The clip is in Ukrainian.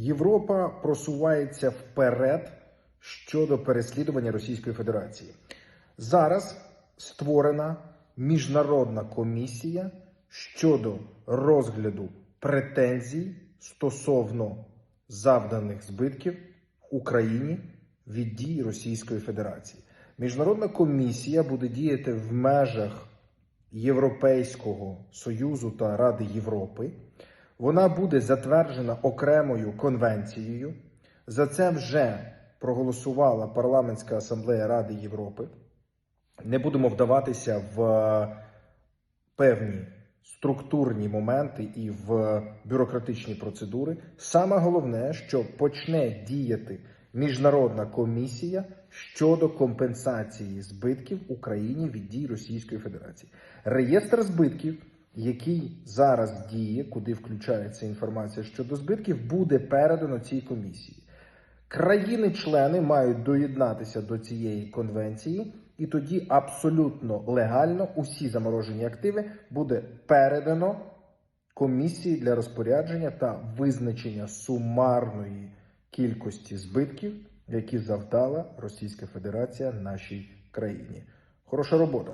Європа просувається вперед щодо переслідування Російської Федерації. Зараз створена міжнародна комісія щодо розгляду претензій стосовно завданих збитків Україні від дій Російської Федерації. Міжнародна комісія буде діяти в межах Європейського Союзу та Ради Європи. Вона буде затверджена окремою конвенцією. За це вже проголосувала парламентська асамблея Ради Європи. Не будемо вдаватися в певні структурні моменти і в бюрократичні процедури. Саме головне, що почне діяти міжнародна комісія щодо компенсації збитків Україні від дій Російської Федерації. Реєстр збитків, який зараз діє, куди включається інформація щодо збитків, буде передано цій комісії. Країни-члени мають доєднатися до цієї конвенції, і тоді абсолютно легально усі заморожені активи буде передано комісії для розпорядження та визначення сумарної кількості збитків, які завдала Російська Федерація нашій країні. Хороша робота.